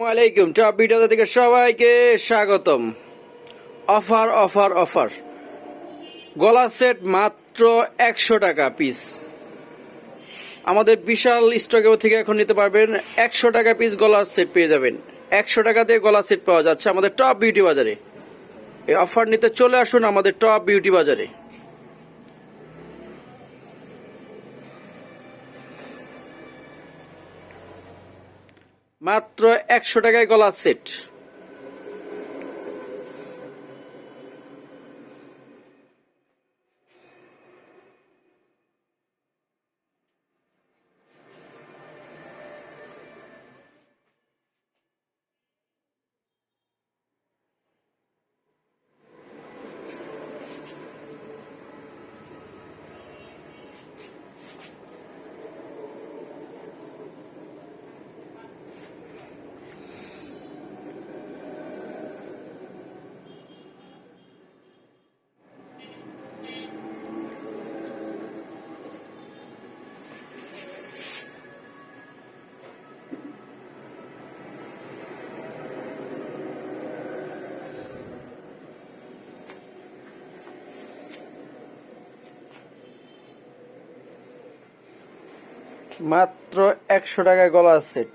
ওয়ালাইকুম, top video থেকে সবাইকে স্বাগতম। Offer offer offer. গলা সেট মাত্র একশো টাকা পিস আমাদের বিশাল স্টক থেকে এখন নিতে পারবেন একশো টাকা পিস গলার সেট পেয়ে যাবেন। একশো টাকাতে গলা সেট পাওয়া যাচ্ছে আমাদের টপ বিউটি বাজারে। এই অফার নিতে চলে আসুন আমাদের টপ বিউটি বাজারে। মাত্র একশো টাকায় গলা সেট। মাত্র একশো টাকায় গলার সেট।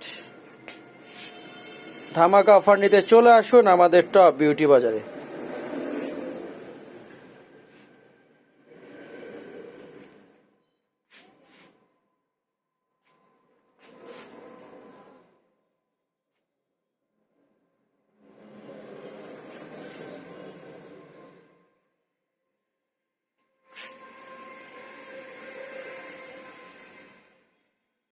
ধামাকা অফার নিতে চলে আসুন আমাদের টপ বিউটি বাজারে।